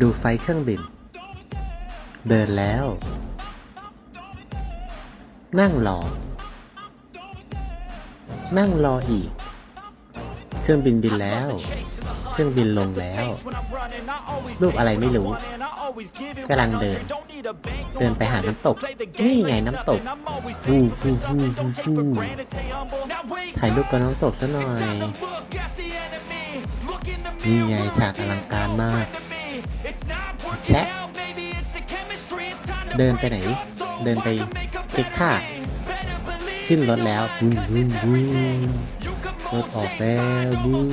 ดูไฟเครื่องบิน เดินแล้ว นั่งรอ นั่งรออีก เครื่องบินบินแล้ว เครื่องบินลงแล้ว รูปอะไรไม่รู้กำลังเดิน เดินไปหาน้ำตก นี่ไงน้ำตกฟูฟูฟูฟูฟูถ่ายรูปกับน้ำตกซะหน่อยนี่ไงฉากอลังการมาก แชะเดินไปไหน เดินไปเก็กท่าขึ้นรถแล้วบูมบูมบูมรถออกแล้วบูม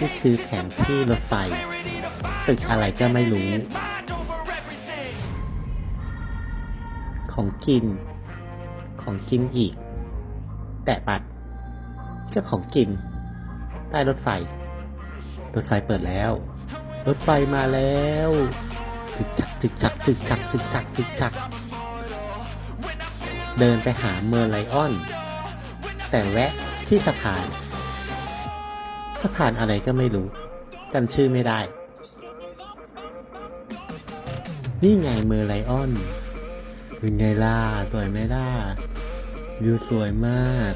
นี่คือแผนที่รถไฟตึกอะไรก็ไม่รู้ ของกิน ของกินอีก แตะปัดก็ของกิน ใต้รถไฟ รถไฟเปิดแล้ว รถไฟมาแล้วถึกชักถึกชักถึกชักถึกชักถึกชัก เดินไปหาเมอร์ไลออน แต่แวะที่สะพาน สะพานอะไรก็ไม่รู้จำชื่อไม่ได้ นี่ไงเมอร์ไลออน เป็นไงล่ะ สวยไหมล่ะวิวสวยมาก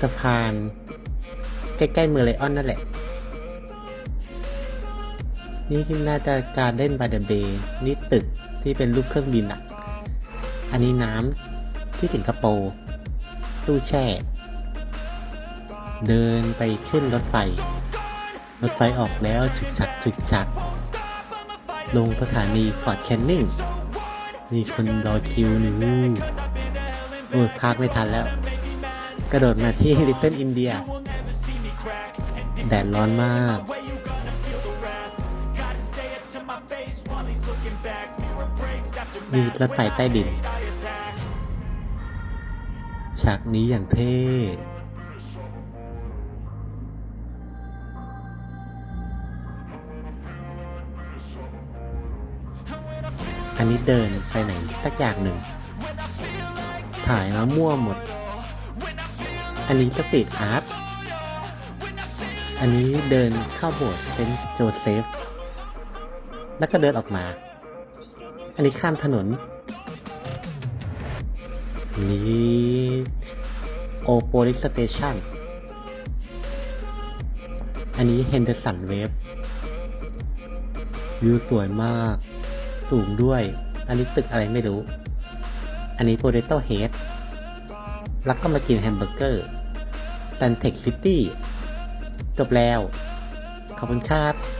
สะพาน ใกล้ๆเมอร์ไลออนนั่นแหละ นี่น่าจะการเล่นบาเดเบย์นี่ตึกที่เป็นรูปเครื่องบินอะอันนี้น้ำที่สิงคโปร์ตู้แช่ เดินไปขึ้นรถไฟ รถไฟออกแล้วฉึกฉักฉึกฉัก ลงสถานีฟอร์ดแคนนิงมีคนรอคิวนี่วู้โอ้ยพากไม่ทันแล้ว กระโดดมาที่ลิ t เ l ิอินเดียแดดร้อนมาก มีรถไฟใต้ดิน ฉากนี้อย่างเท่อันนี้เดินไปไหนสักอย่างหนึ่ง ถ่ายมามั่วหมด อันนี้สตรีทอาร์ต อันนี้เดินเข้าโบสถ์เป็นโจเซฟ แล้วก็เดินออกมา อันนี้ข้ามถนน นี่โอโปลิสเตชันอันนี้เฮนเดอร์สันเวฟวิวสวยมาก สูงด้วย อันนี้ตึกอะไรไม่รู้ อันนี้โ o เ a โต้เฮดแล้วก็มากินแฮมเบอร์เกอร์ซันเทคซิตี้จบแล้ว ขอบคุณครับ